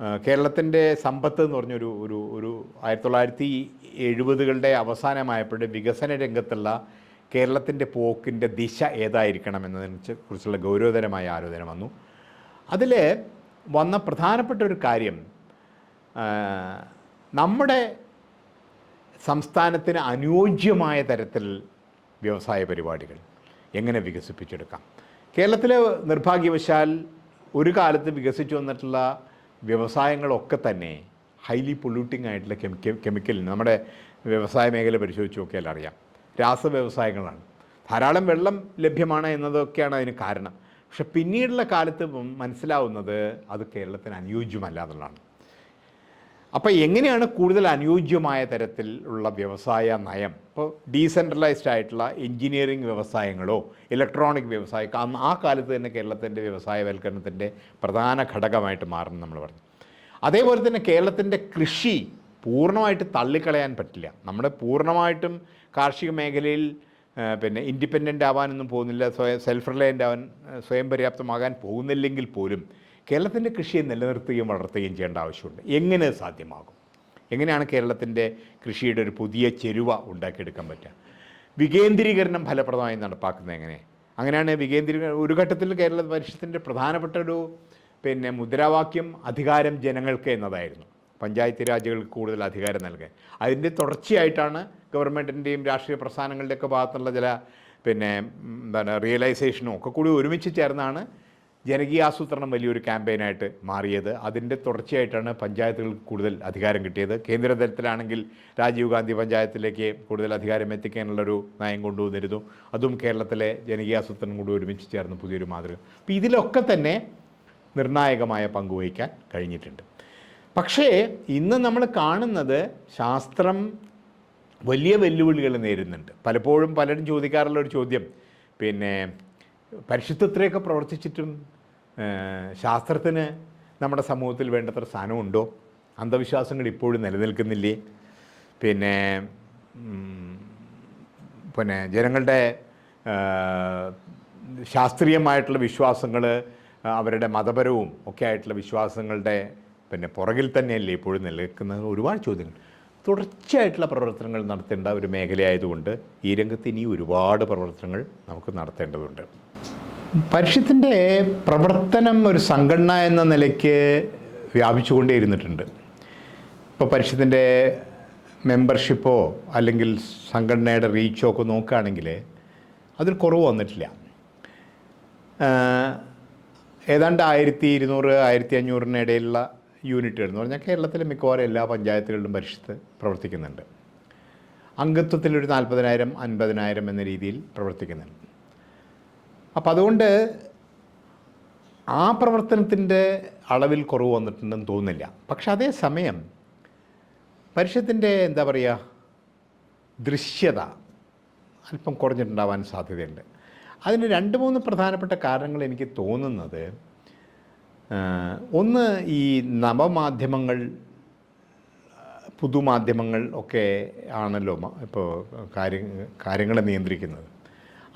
കേരളത്തിന്റെ സമ്പത്ത് എന്ന് പറഞ്ഞൊരു ഒരു ഒരു ആയിരത്തി തൊള്ളായിരത്തി എഴുപതുകളുടെ അവസാനമായപ്പോഴും വികസന രംഗത്തുള്ള കേരളത്തിന്റെ പോക്കിന്റെ ദിശ ഏതായിരിക്കണം എന്നതിനെ കുറിച്ചുള്ള ഗൗരവതരമായ ആലോചന വന്നു. അതിൽ വന്ന പ്രധാനപ്പെട്ട ഒരു കാര്യം നമ്മുടെ സംസ്ഥാനത്തിന് അനുയോജ്യമായ തരത്തിൽ വ്യവസായ പരിപാടികൾ എങ്ങനെ വികസിപ്പിച്ചെടുക്കാം? കേരളത്തിൽ നിർഭാഗ്യവശാൽ ഒരു കാലത്ത് വികസിച്ചു വന്നിട്ടുള്ള വ്യവസായങ്ങളൊക്കെ തന്നെ ഹൈലി പൊല്യൂട്ടിംഗ് ആയിട്ടുള്ള കെമിക്കൽ കെമിക്കൽ നമ്മുടെ വ്യവസായ മേഖല പരിശോധിച്ച് നോക്കിയാൽ അറിയാം. രാസ വ്യവസായങ്ങളാണ്. ധാരാളം വെള്ളം ലഭ്യമാണ് എന്നതൊക്കെയാണ് അതിന് കാരണം. പക്ഷെ പിന്നീടുള്ള കാലത്ത് മനസ്സിലാവുന്നത് അത് കേരളത്തിന് അനുയോജ്യമല്ല എന്നുള്ളതാണ്. അപ്പോൾ എങ്ങനെയാണ് കൂടുതൽ അനുയോജ്യമായ തരത്തിൽ ഉള്ള വ്യവസായ നയം? ഇപ്പോൾ ഡീസെൻട്രലൈസ്ഡ് ആയിട്ടുള്ള എഞ്ചിനീയറിംഗ് വ്യവസായങ്ങളോ ഇലക്ട്രോണിക് വ്യവസായ ആ കാലത്ത് തന്നെ കേരളത്തിന്റെ വ്യവസായവൽക്കരണത്തിന്റെ പ്രധാന ഘടകമായിട്ട് മാറും നമ്മൾ പറഞ്ഞു. അതേപോലെ തന്നെ കേരളത്തിന്റെ കൃഷി പൂർണമായിട്ട് തള്ളിക്കളയാൻ പറ്റില്ല. നമ്മുടെ പൂർണമായിട്ടും കാർഷിക മേഖലയിൽ പിന്നെ ഇൻഡിപെൻഡന്റ് ആവാനൊന്നും പോകുന്നില്ല സ്വയം സെൽഫ് റിലയന്റ് ആവാൻ സ്വയം പര്യാപ്തമാകാൻ പോകുന്നില്ലെങ്കിൽ പോലും കേരളത്തിന്റെ കൃഷിയെ നിലനിർത്തുകയും വളർത്തുകയും ചെയ്യേണ്ട ആവശ്യമുണ്ട്. എങ്ങനെ സാധ്യമാകും? എങ്ങനെയാണ് കേരളത്തിന്റെ കൃഷിയുടെ ഒരു പുതിയ ചെരുവ ഉണ്ടാക്കിയെടുക്കാൻ പറ്റുക? വികേന്ദ്രീകരണം ഫലപ്രദമായി നടപ്പാക്കുന്നത് എങ്ങനെ? അങ്ങനെയാണ് വികേന്ദ്രീകരണം ഒരു ഘട്ടത്തിൽ കേരള പരിഷത്തിന്റെ പ്രധാനപ്പെട്ട ഒരു പിന്നെ മുദ്രാവാക്യം അധികാരം ജനങ്ങൾക്ക് എന്നതായിരുന്നു. പഞ്ചായത്ത് രാജുകൾക്ക് കൂടുതൽ അധികാരം നൽകാൻ. അതിന്റെ തുടർച്ചയായിട്ടാണ് ഗവൺമെന്റിന്റെയും രാഷ്ട്രീയ പ്രസ്ഥാനങ്ങളുടെയൊക്കെ ഭാഗത്തുള്ള ചില പിന്നെ എന്താണ് റിയലൈസേഷനും ഒക്കെ കൂടി ഒരുമിച്ച് ചേർന്നാണ് ജനകീയാസൂത്രണം വലിയൊരു ക്യാമ്പയിനായിട്ട് മാറിയത്. അതിന്റെ തുടർച്ചയായിട്ടാണ് പഞ്ചായത്തുകൾക്ക് കൂടുതൽ അധികാരം കിട്ടിയത്. കേന്ദ്ര തലത്തിലാണെങ്കിൽ രാജീവ് ഗാന്ധി പഞ്ചായത്തിലേക്ക് കൂടുതൽ അധികാരം എത്തിക്കാനുള്ളൊരു നയം കൊണ്ടുവന്നിരുന്നു. അതും കേരളത്തിലെ ജനകീയാസൂത്രണം കൂടി ഒരുമിച്ച് ചേർന്ന് പുതിയൊരു മാതൃക. അപ്പോൾ ഇതിലൊക്കെ തന്നെ നിർണായകമായ പങ്കുവഹിക്കാൻ കഴിഞ്ഞിട്ടുണ്ട്. പക്ഷേ ഇന്ന് നമ്മൾ കാണുന്നത് ശാസ്ത്രം വലിയ വെല്ലുവിളികൾ നേരിടുന്നുണ്ട്. പലപ്പോഴും പലരും ചോദിക്കാറുള്ള ഒരു ചോദ്യം പിന്നെ പരിശുദ്ധത്തിലേക്ക് പ്രവർത്തിച്ചിട്ടും ശാസ്ത്രത്തിന് നമ്മുടെ സമൂഹത്തിൽ വേണ്ടത്ര സ്ഥാനമുണ്ടോ അന്ധവിശ്വാസങ്ങൾ ഇപ്പോഴും നിലനിൽക്കുന്നില്ലേ? പിന്നെ പിന്നെ ജനങ്ങളുടെ ശാസ്ത്രീയമായിട്ടുള്ള വിശ്വാസങ്ങൾ അവരുടെ മതപരവും ഒക്കെ ആയിട്ടുള്ള വിശ്വാസങ്ങളുടെ പിന്നെ പുറകിൽ തന്നെയല്ലേ ഇപ്പോഴും നിലനിൽക്കുന്നത്? ഒരുപാട് ചോദ്യങ്ങൾ. തുടർച്ചയായിട്ടുള്ള പ്രവർത്തനങ്ങൾ നടത്തേണ്ട ഒരു മേഖലയായതുകൊണ്ട് ഈ രംഗത്ത് ഇനി ഒരുപാട് പ്രവർത്തനങ്ങൾ നമുക്ക് നടത്തേണ്ടതുണ്ട്. പരിഷത്തിന്റെ പ്രവർത്തനം ഒരു സംഘടന എന്ന നിലയ്ക്ക് വ്യാപിച്ചുകൊണ്ടേ ഇരുന്നിട്ടുണ്ട് ഇപ്പോൾ പരിഷത്തിന്റെ മെമ്പർഷിപ്പോ അല്ലെങ്കിൽ സംഘടനയുടെ റീച്ചോ ഒക്കെ നോക്കുകയാണെങ്കിൽ അതിൽ കുറവ് വന്നിട്ടില്ല. ഏതാണ്ട് ആയിരത്തി ഇരുന്നൂറ് ആയിരത്തി അഞ്ഞൂറിനിടയിലുള്ള യൂണിറ്റുകൾ എന്ന് പറഞ്ഞാൽ കേരളത്തിലെ മിക്കവാറും എല്ലാ പഞ്ചായത്തുകളിലും പരിഷത്ത് പ്രവർത്തിക്കുന്നുണ്ട്. അംഗത്വത്തിലൊരു നാൽപ്പതിനായിരം അൻപതിനായിരം എന്ന രീതിയിൽ പ്രവർത്തിക്കുന്നുണ്ട്. അപ്പം അതുകൊണ്ട് ആ പ്രവർത്തനത്തിന്റെ അളവിൽ കുറവ് വന്നിട്ടുണ്ടെന്ന് തോന്നുന്നില്ല. പക്ഷെ അതേസമയം പരിഷത്തിന്റെ എന്താ പറയുക ദൃശ്യത അല്പം കുറഞ്ഞിട്ടുണ്ടാവാൻ സാധ്യതയുണ്ട്. അതിന് രണ്ട് മൂന്ന് പ്രധാനപ്പെട്ട കാരണങ്ങൾ എനിക്ക് തോന്നുന്നത് ഒന്ന് ഈ നവമാധ്യമങ്ങൾ പുതുമാധ്യമങ്ങൾ ഒക്കെ ആണല്ലോ ഇപ്പോൾ കാര്യ കാര്യങ്ങളെ നിയന്ത്രിക്കുന്നത്.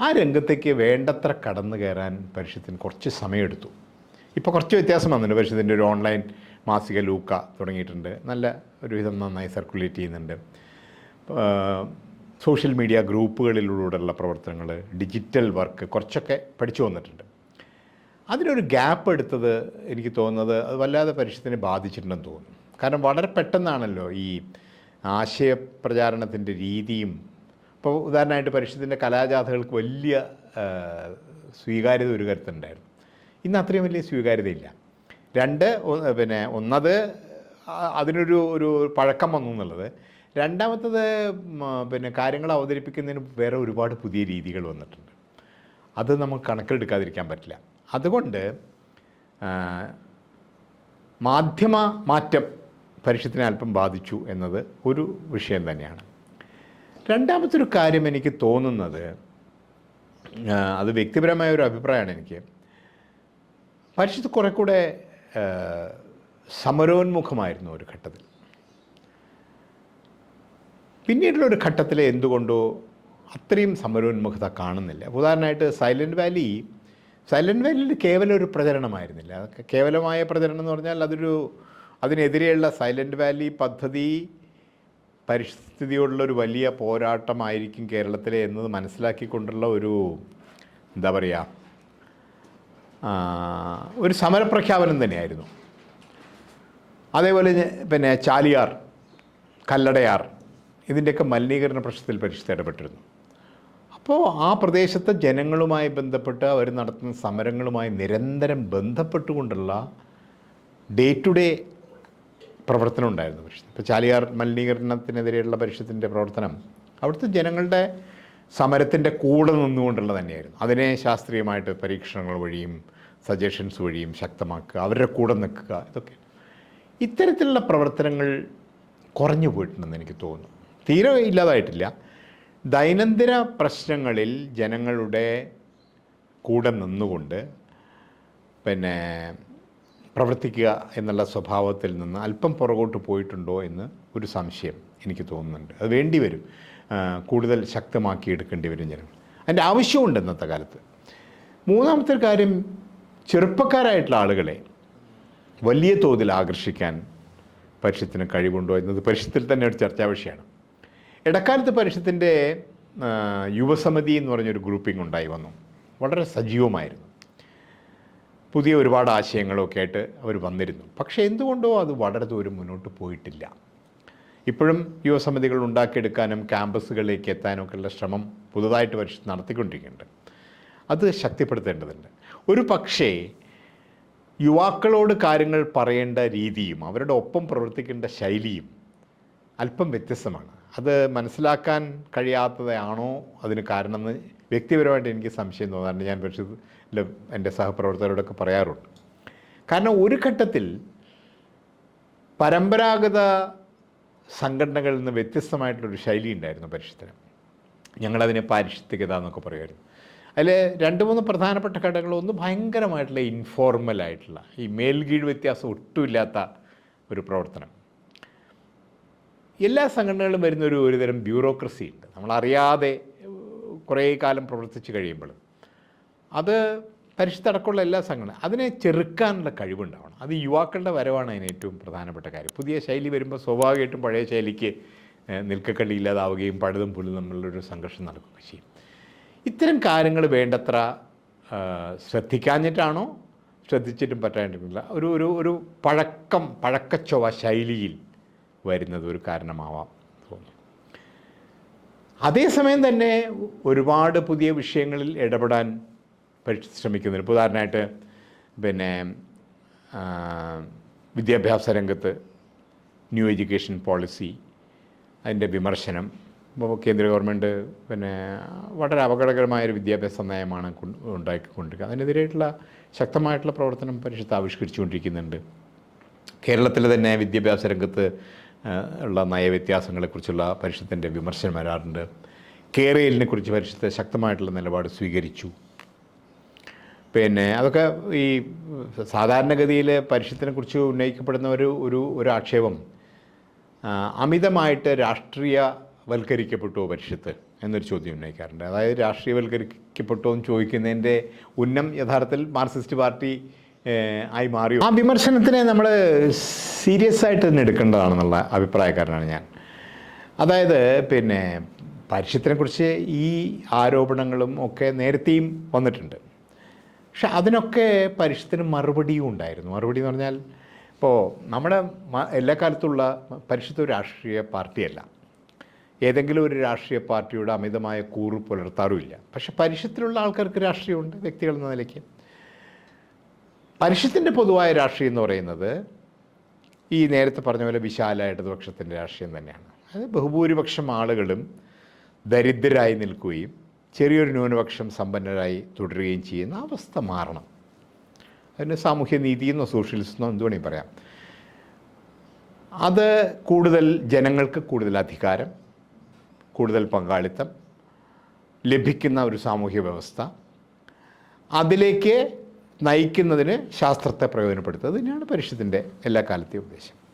ആ രംഗത്തേക്ക് വേണ്ടത്ര കടന്നു കയറാൻ പരിഷത്തിന് കുറച്ച് സമയമെടുത്തു. ഇപ്പോൾ കുറച്ച് വ്യത്യാസം വന്നിട്ടുണ്ട്. പരിഷത്തിന്റെ ഒരു ഓൺലൈൻ മാസിക ലൂക്ക തുടങ്ങിയിട്ടുണ്ട്. നല്ല ഒരുവിധം നന്നായി സർക്കുലേറ്റ് ചെയ്യുന്നുണ്ട്. സോഷ്യൽ മീഡിയ ഗ്രൂപ്പുകളിലൂടെയുള്ള പ്രവർത്തനങ്ങൾ ഡിജിറ്റൽ വർക്ക് കുറച്ചൊക്കെ പഠിച്ചു വന്നിട്ടുണ്ട്. അതിനൊരു ഗ്യാപ്പ് എടുത്തത് എനിക്ക് തോന്നുന്നത് അത് വല്ലാതെ പരിഷത്തിനെ ബാധിച്ചിട്ടുണ്ടെന്ന് തോന്നുന്നു. കാരണം വളരെ പെട്ടെന്നാണല്ലോ ഈ ആശയപ്രചാരണത്തിന്റെ രീതിയും ഇപ്പോൾ ഉദാഹരണമായിട്ട് പരിഷത്തിന്റെ കലാജാഥകൾക്ക് വലിയ സ്വീകാര്യത ഒരു കരുത്തുണ്ടായിരുന്നു ഇന്ന് അത്രയും വലിയ സ്വീകാര്യതയില്ല. രണ്ട് പിന്നെ ഒന്നത് അതിനൊരു ഒരു പഴക്കം വന്നു എന്നുള്ളത്. രണ്ടാമത്തത് പിന്നെ കാര്യങ്ങൾ അവതരിപ്പിക്കുന്നതിന് വേറെ ഒരുപാട് പുതിയ രീതികൾ വന്നിട്ടുണ്ട്. അത് നമുക്ക് കണക്കിലെടുക്കാതിരിക്കാൻ പറ്റില്ല. അതുകൊണ്ട് മാധ്യമ മാറ്റം പരിഷത്തിനെ അല്പം ബാധിച്ചു എന്നത് ഒരു വിഷയം തന്നെയാണ്. രണ്ടാമത്തെ ഒരു കാര്യം എനിക്ക് തോന്നുന്നത് അത് വ്യക്തിപരമായ ഒരു അഭിപ്രായമാണ് എനിക്ക്. പരിഷത്ത് കുറെ കൂടെ സമരോന്മുഖമായിരുന്നു ഒരു ഘട്ടത്തിൽ. പിന്നീടുള്ള ഒരു ഘട്ടത്തിൽ എന്തുകൊണ്ടോ അത്രയും സമരോന്മുഖത കാണുന്നില്ല. ഉദാഹരണമായിട്ട് സൈലന്റ് വാലി സൈലന്റ് വാലിയിൽ കേവലം ഒരു പ്രചരണമായിരുന്നില്ല. കേവലമായ പ്രചരണം എന്ന് പറഞ്ഞാൽ അതൊരു അതിനെതിരെയുള്ള സൈലന്റ് വാലി പദ്ധതി പരിസ്ഥിതിയോടുള്ള ഒരു വലിയ പോരാട്ടമായിരിക്കും കേരളത്തിലെ എന്നത് മനസ്സിലാക്കിക്കൊണ്ടുള്ള ഒരു എന്താ പറയുക ഒരു സമരപ്രഖ്യാപനം തന്നെയായിരുന്നു. അതേപോലെ പിന്നെ ചാലിയാർ കല്ലടയാർ ഇതിന്റെയൊക്കെ മലിനീകരണ പ്രശ്നത്തിൽ പരിസ്ഥിതി ഇടപെട്ടിരുന്നു അപ്പോൾ ആ പ്രദേശത്തെ ജനങ്ങളുമായി ബന്ധപ്പെട്ട് അവർ നടത്തുന്ന സമരങ്ങളുമായി നിരന്തരം ബന്ധപ്പെട്ടുകൊണ്ടുള്ള ഡേ ടു ഡേ പ്രവർത്തനം ഉണ്ടായിരുന്നു പരിഷത്ത്. ഇപ്പോൾ ചാലിയാർ മലിനീകരണത്തിനെതിരെയുള്ള പരിഷത്തിന്റെ പ്രവർത്തനം അവിടുത്തെ ജനങ്ങളുടെ സമരത്തിന്റെ കൂടെ നിന്നുകൊണ്ടുള്ള തന്നെയായിരുന്നു. അതിനെ ശാസ്ത്രീയമായിട്ട് പരീക്ഷണങ്ങൾ വഴിയും സജഷൻസ് വഴിയും ശക്തമാക്കുക അവരുടെ കൂടെ നിൽക്കുക ഇതൊക്കെ. ഇത്തരത്തിലുള്ള പ്രവർത്തനങ്ങൾ കുറഞ്ഞു പോയിട്ടുണ്ടെന്ന് എനിക്ക് തോന്നുന്നു. തീരെ ഇല്ലാതായിട്ടില്ല. ദൈനംദിന പ്രശ്നങ്ങളിൽ ജനങ്ങളുടെ കൂടെ നിന്നുകൊണ്ട് പിന്നെ പ്രവർത്തിക്കുക എന്നുള്ള സ്വഭാവത്തിൽ നിന്ന് അല്പം പുറകോട്ട് പോയിട്ടുണ്ടോ എന്ന് ഒരു സംശയം എനിക്ക് തോന്നുന്നുണ്ട്. അത് വേണ്ടി വരും. കൂടുതൽ ശക്തമാക്കി എടുക്കേണ്ടി വരും ജനങ്ങൾ അതിന്റെ ആവശ്യമുണ്ട് ഇന്നത്തെ കാലത്ത്. മൂന്നാമത്തെ കാര്യം ചെറുപ്പക്കാരായിട്ടുള്ള ആളുകളെ വലിയ തോതിൽ ആകർഷിക്കാൻ പരിഷത്തിന് കഴിവുണ്ടോ എന്നത് പരിഷത്തിൽ തന്നെ ഒരു ചർച്ചാ വിഷയമാണ്. ഇടക്കാലത്ത് പരിഷത്തിന്റെ യുവസമിതി എന്ന് പറഞ്ഞൊരു ഗ്രൂപ്പിംഗ് ഉണ്ടായി വന്നു. വളരെ സജീവമായിരുന്നു. പുതിയ ഒരുപാട് ആശയങ്ങളൊക്കെ ആയിട്ട് അവർ വന്നിരുന്നു. പക്ഷേ എന്തുകൊണ്ടോ അത് വളരെ ദൂരം മുന്നോട്ട് പോയിട്ടില്ല. ഇപ്പോഴും യുവസമിതികൾ ഉണ്ടാക്കിയെടുക്കാനും ക്യാമ്പസുകളിലേക്ക് എത്താനും ഉള്ള ശ്രമം പുതുതായിട്ട് പരിഷത്ത് നടത്തിക്കൊണ്ടിരിക്കുന്നുണ്ട്. അത് ശക്തിപ്പെടുത്തേണ്ടതുണ്ട്. ഒരു പക്ഷേ യുവാക്കളോട് കാര്യങ്ങൾ പറയേണ്ട രീതിയും അവരുടെ ഒപ്പം പ്രവർത്തിക്കേണ്ട ശൈലിയും അല്പം വ്യത്യസ്തമാണ്. അത് മനസ്സിലാക്കാൻ കഴിയാത്തതാണോ അതിന് കാരണമെന്ന് വ്യക്തിപരമായിട്ട് എനിക്ക് സംശയം തോന്നാറുണ്ട്. ഞാൻ പക്ഷേ എന്റെ സഹപ്രവർത്തകരോടൊക്കെ പറയാറുണ്ട്. കാരണം ഒരു ഘട്ടത്തിൽ പരമ്പരാഗത സംഘടനകളിൽ നിന്ന് വ്യത്യസ്തമായിട്ടുള്ളൊരു ശൈലി ഉണ്ടായിരുന്നു പരിഷത്തിന് ഞങ്ങളതിനെ പാരിഷത്തികത എന്നൊക്കെ പറയുമായിരുന്നു. അതിൽ രണ്ട് മൂന്ന് പ്രധാനപ്പെട്ട ഘടകങ്ങൾ. ഒന്ന് ഭയങ്കരമായിട്ടുള്ള ഇൻഫോർമൽ ആയിട്ടുള്ള ഈ മേൽകീഴ് വ്യത്യാസം ഒട്ടുമില്ലാത്ത ഒരു പ്രവർത്തനം. എല്ലാ സംഘടനകളും വരുന്നൊരു ഒരുതരം ബ്യൂറോക്രസി ഉണ്ട്. നമ്മളറിയാതെ കുറേ കാലം പ്രവർത്തിച്ച് കഴിയുമ്പോൾ അത് പരിശുദ്ധടക്കമുള്ള എല്ലാ സംഘടന അതിനെ ചെറുക്കാനുള്ള കഴിവുണ്ടാവണം. അത് യുവാക്കളുടെ വരവാണ് അതിന് ഏറ്റവും പ്രധാനപ്പെട്ട കാര്യം. പുതിയ ശൈലി വരുമ്പോൾ സ്വാഭാവികമായിട്ടും പഴയ ശൈലിക്ക് നിൽക്കക്കള്ളി ഇല്ലാതാവുകയും പഴുതും പുല്ലും തമ്മിലുള്ളൊരു സംഘർഷം നടക്കുകയും ചെയ്യും. ഇത്തരം കാര്യങ്ങൾ വേണ്ടത്ര ശ്രദ്ധിക്കാഞ്ഞിട്ടാണോ? ശ്രദ്ധിച്ചിട്ടും പറ്റാണ്ടില്ല ഒരു ഒരു ഒരു പഴക്കം പഴക്കച്ചൊവ ശൈലിയിൽ വരുന്നത് ഒരു കാരണമാവാം. അതേസമയം തന്നെ ഒരുപാട് പുതിയ വിഷയങ്ങളിൽ ഇടപെടാൻ പരിശ്രമിക്കുന്നുണ്ട് ഇപ്പോൾ ഉദാഹരണമായിട്ട് പിന്നെ വിദ്യാഭ്യാസ രംഗത്ത് ന്യൂ എഡ്യൂക്കേഷൻ പോളിസി അതിന്റെ വിമർശനം ഇപ്പോൾ കേന്ദ്ര ഗവൺമെന്റ് പിന്നെ വളരെ അപകടകരമായൊരു വിദ്യാഭ്യാസ നയമാണ് കൊണ്ട് ഉണ്ടാക്കിക്കൊണ്ടിരിക്കുക അതിനെതിരായിട്ടുള്ള ശക്തമായിട്ടുള്ള പ്രവർത്തനം പരിഷത്ത് ആവിഷ്കരിച്ചുകൊണ്ടിരിക്കുന്നുണ്ട്. കേരളത്തിൽ തന്നെ വിദ്യാഭ്യാസ രംഗത്ത് ഉള്ള നയവ്യത്യാസങ്ങളെക്കുറിച്ചുള്ള പരിഷത്തിന്റെ വിമർശനം വരാറുണ്ട്. കേരളിനെ കുറിച്ച് പരിഷത്ത് ശക്തമായിട്ടുള്ള നിലപാട് സ്വീകരിച്ചു. പിന്നെ അതൊക്കെ ഈ സാധാരണഗതിയിൽ പരിഷത്തിനെ കുറിച്ച് ഉന്നയിക്കപ്പെടുന്ന ഒരു ഒരു ഒരു ആക്ഷേപം അമിതമായിട്ട് രാഷ്ട്രീയവൽക്കരിക്കപ്പെട്ടോ പരിഷത്ത് എന്നൊരു ചോദ്യം ഉന്നയിക്കാറുണ്ട്. അതായത് രാഷ്ട്രീയവൽക്കരിക്കപ്പെട്ടോ എന്ന് ചോദിക്കുന്നതിന്റെ ഉന്നം യഥാർത്ഥത്തിൽ മാർക്സിസ്റ്റ് പാർട്ടി ആയി മാറി ആ വിമർശനത്തിനെ നമ്മൾ സീരിയസ് ആയിട്ട് തന്നെ എടുക്കേണ്ടതാണെന്നുള്ള അഭിപ്രായക്കാരനാണ് ഞാൻ. അതായത് പിന്നെ പരിഷത്തിനെക്കുറിച്ച് ഈ ആരോപണങ്ങളും ഒക്കെ നേരത്തെയും വന്നിട്ടുണ്ട്. പക്ഷെ അതിനൊക്കെ പരിഷത്തിന് മറുപടിയും ഉണ്ടായിരുന്നു. മറുപടി എന്ന് പറഞ്ഞാൽ ഇപ്പോൾ നമ്മുടെ എല്ലാ കാലത്തുള്ള പരിഷത്ത് ഒരു രാഷ്ട്രീയ പാർട്ടിയല്ല. ഏതെങ്കിലും ഒരു രാഷ്ട്രീയ പാർട്ടിയുടെ അമിതമായ കൂറ് പുലർത്താറുമില്ല. പക്ഷെ പരിഷത്തിലുള്ള ആൾക്കാർക്ക് രാഷ്ട്രീയമുണ്ട് വ്യക്തികൾ എന്ന നിലയ്ക്ക്. പരിഷത്തിന്റെ പൊതുവായ രാഷ്ട്രീയം എന്ന് പറയുന്നത് ഈ നേരത്തെ പറഞ്ഞ പോലെ വിശാല ഇടതുപക്ഷത്തിന്റെ രാഷ്ട്രീയം തന്നെയാണ്. അത് ബഹുഭൂരിപക്ഷം ആളുകളും ദരിദ്രരായി നിൽക്കുകയും ചെറിയൊരു ന്യൂനപക്ഷം സമ്പന്നരായി തുടരുകയും ചെയ്യുന്ന അവസ്ഥ മാറണം. അതിന് സാമൂഹ്യ നീതിയെന്നോ സോഷ്യലിസമെന്നോ എന്ത് വേണമെങ്കിൽ പറയാം. അത് കൂടുതൽ ജനങ്ങൾക്ക് കൂടുതൽ അധികാരം കൂടുതൽ പങ്കാളിത്തം ലഭിക്കുന്ന ഒരു സാമൂഹ്യ വ്യവസ്ഥ. അതിലേക്ക് നയിക്കുന്നതിന് ശാസ്ത്രത്തെ പ്രയോജനപ്പെടുത്തുക. തന്നെയാണ് പരിഷത്തിന്റെ എല്ലാ കാലത്തെയും ഉദ്ദേശം.